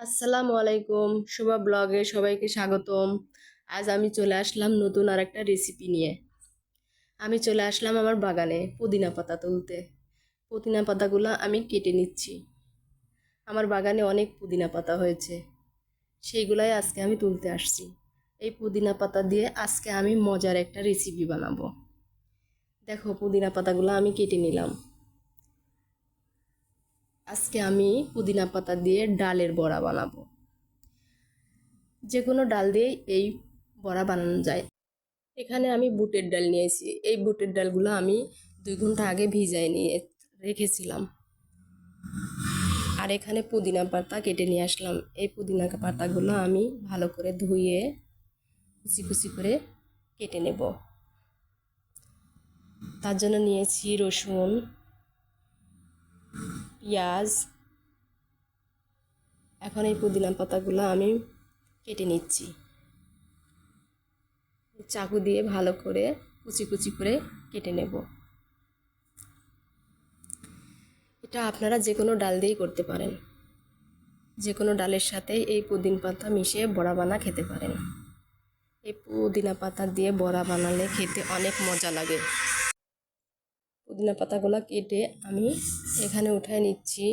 আসসালামু আলাইকুম, শুভ ব্লগে সবাইকে স্বাগতম। আজ আমি চলে আসলাম নতুন আর একটা রেসিপি নিয়ে। আমি চলে আসলাম আমার বাগানে পুদিনা পাতা তুলতে। পুদিনা পাতাগুলো আমি কেটে নিচ্ছি। আমার বাগানে অনেক পুদিনা পাতা হয়েছে। সেইগুলাই আজকে আমি তুলতে আসছি। এই পুদিনা পাতা দিয়ে আজকে আমি মজার একটা রেসিপি বানাবো। দেখো পুদিনা পাতাগুলো আমি কেটে নিলাম। আজকে আমি পুদিনা পাতা দিয়ে ডালের বড়া বানাবো। যে কোনো ডাল দিয়ে এই বড়া বানানো যায়। এখানে আমি বুটের ডাল নিয়েছি। এই বুটের ডালগুলো আমি দুই ঘণ্টা আগে ভিজায় নিয়ে রেখেছিলাম। আর এখানে পুদিনা পাতা কেটে নিয়ে আসলাম। এই পুদিনা পাতাগুলো আমি ভালো করে ধুয়ে, কুচি কুচি করে কেটে নেব। তার জন্য নিয়েছি রসুন পেঁয়াজ, এখন এই পুদিনা পাতাগুলো আমি কেটে নিচ্ছি। চাকু দিয়ে ভালো করে কুচি কুচি করে কেটে নেব। এটা আপনারা যে কোনো ডাল দিয়েই করতে পারেন। যে কোনো ডালের সাথেই এই পুদিন পাতা মিশিয়ে বড়া বানা খেতে পারেন। এই পুদিনা পাতা দিয়ে বড়া বানালে খেতে অনেক মজা লাগে। পুদিনা পাতাগুলো কেটে আমি এখানে উঠায় নিচ্ছি।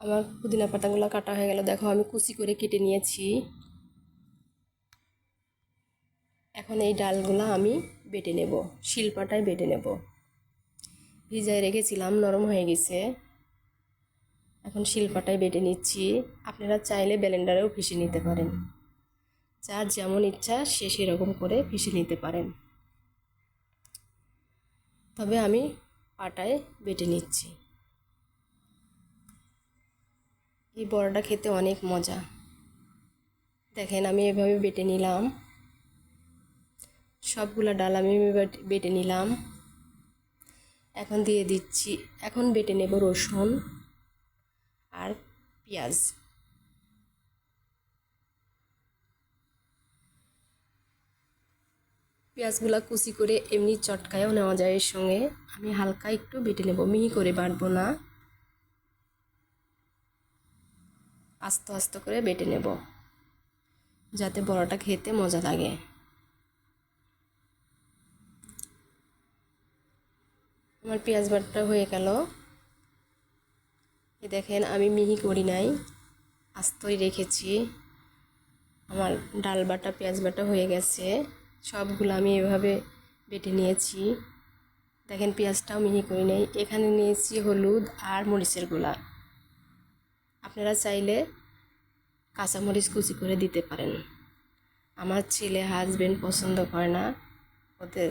আমার পুদিনা পাতাগুলো কাটা হয়ে গেল। দেখো, আমি কুচি করে কেটে নিয়েছি। এখন এই ডালগুলো আমি বেটে নেব, শিলপাটায় বেটে নেব। ভিজায় রেখেছিলাম, নরম হয়ে গেছে। এখন শিলপাটায় বেটে নিচ্ছি। আপনারা চাইলে ব্লেন্ডারেও পিষে নিতে পারেন। যার যেমন ইচ্ছা সে সেরকম করে পিষে নিতে পারেন। তবে আমি আটায় বেটে নিচ্ছি। এই বড়াটা খেতে অনেক মজা। দেখেন, আমি এভাবে বেটে নিলাম। সবগুলো ডাল আমি বেটে নিলাম। এখন দিয়ে দিচ্ছি, এখন বেটে নেব রসুন আর পেঁয়াজ। পেঁয়াজগুলো কুচি করে এমনি চটকায়ও নেওয়া যায় এর সঙ্গে। আমি হালকা একটু বেটে নেব, মিহি করে বাটবো না। আস্তে আস্তে করে বেটে নেব, যাতে বড়াটা খেতে মজা লাগে। আমার পেঁয়াজ বাটা হয়ে গেল। এ দেখেন, আমি মিহি করি নাই, আস্তই রেখেছি। আমার ডাল বাটা, পেঁয়াজ বাটা হয়ে গেছে। সবগুলো আমি এভাবে বেটে নিয়েছি। দেখেন, পেঁয়াজটাও মিহি করে নেই। এখানে নিয়েছি হলুদ আর মরিচের গুঁড়া। আপনারা চাইলে কাঁচামরিচ কুচি করে দিতে পারেন। আমার ছেলে হাজবেন্ড পছন্দ করে না। ওদের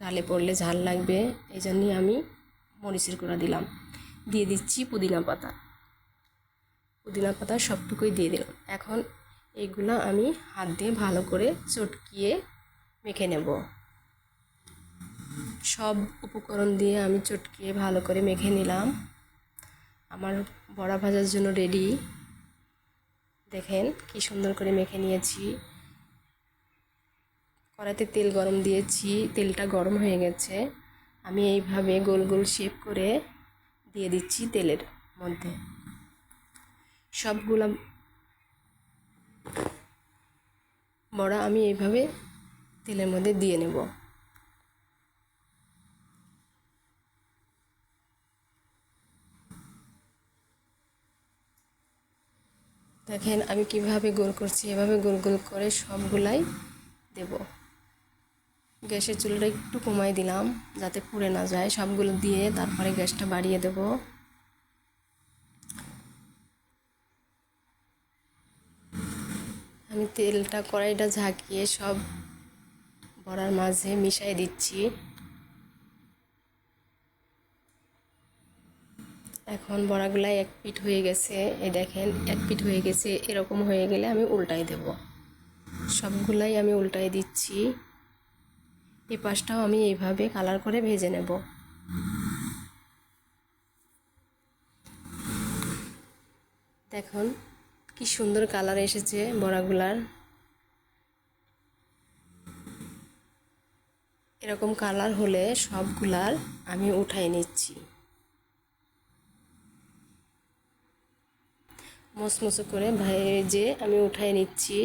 গালে পড়লে ঝাল লাগবে। এই জন্যই আমি মরিচের গুঁড়া দিলাম। দিয়ে দিচ্ছি পুদিনা পাতা। পুদিনা পাতা সবটুকুই দিয়ে দিলাম। এখন এইগুলো আমি হাত দিয়ে ভালো করে চটকিয়ে মেখে নেব। সব উপকরণ দিয়ে আমি চটকিয়ে ভালো করে মেখে নিলাম। আমার বড়া ভাজার জন্য রেডি দেখেন কি সুন্দর করে মেখে নিয়েছি। কড়াইতে তেল গরম দিয়েছি, তেলটা গরম হয়ে গেছে। আমি এইভাবে গোল গোল শেপ করে দিয়ে দিচ্ছি তেলের মধ্যে। সবগুলো বড়া আমি এইভাবে তেলের মধ্যে দিয়ে নেব। দেখেন আমি কীভাবে গোল করছি, এভাবে গোল গোল করে সবগুলাই দেব। গ্যাসের চুলাটা একটু কমাই দিলাম যাতে পুড়ে না যায়। সবগুলো দিয়ে তারপরে গ্যাসটা বাড়িয়ে দেব। আমি তেলটা কড়াইটা ঝাঁকিয়ে সব বড়ার মাঝে মিশাই দিচ্ছি। এখন বড়াগুলাই এক পিঠ হয়ে গেছে। এ দেখেন, এক পিঠ হয়ে গেছে। এরকম হয়ে গেলে আমি উল্টাই দেব। সবগুলাই আমি উল্টাই দিচ্ছি। এ পাশটাও আমি এইভাবে কালার করে ভেজে নেব। দেখুন, কি সুন্দর কালার এসেছে বড়াগুলার। এরকম কালার হলে সবগুলার আমি উঠাই নিচ্ছি। মসমসো করে ভেজে আমি উঠাই নিচ্ছি।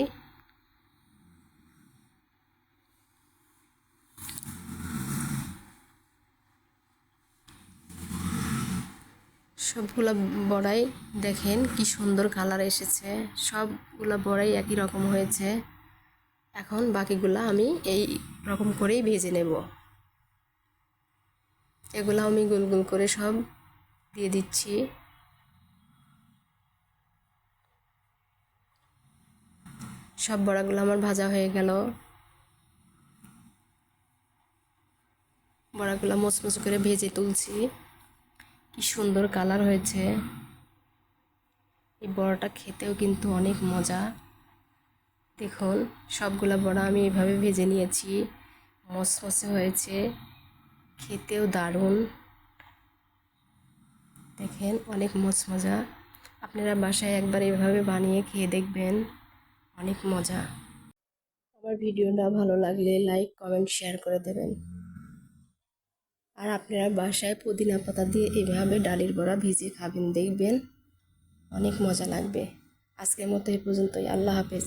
সবগুলা বড়াই দেখেন কি সুন্দর কালার এসেছে। সবগুলা বড়াই একই রকম হয়েছে। এখন বাকিগুলা আমি এই রকম করেই ভেজে নেব। এগুলো আমি গোল গোল করে সব দিয়ে দিচ্ছি। সব বড়াগুলো আমার ভাজা হয়ে গেল। বড়াগুলো মচমচ করে ভেজে তুলছি। কি সুন্দর কালার হয়েছে। এই বড়াটা খেতেও কিন্তু অনেক মজা। দেখুন, সবগুলা বড়া আমি এভাবে ভেজে নিয়েছি। মচমচে হয়েছে। খেতেও দারুণ। দেখেন, অনেক মজা আপনারা বাসায় একবার এভাবে বানিয়ে খেয়ে দেখবেন। অনেক মজা। আমার ভিডিওটা ভালো লাগলে লাইক, কমেন্ট, শেয়ার করে দেবেন। আর আপনারা বাসায় পুদিনা পাতা দিয়ে এভাবে ডালের বড়া ভিজিয়ে খাবেন, দেখবেন অনেক মজা লাগবে। আজকের মতো এই পর্যন্তই। আল্লাহ হাফেজ।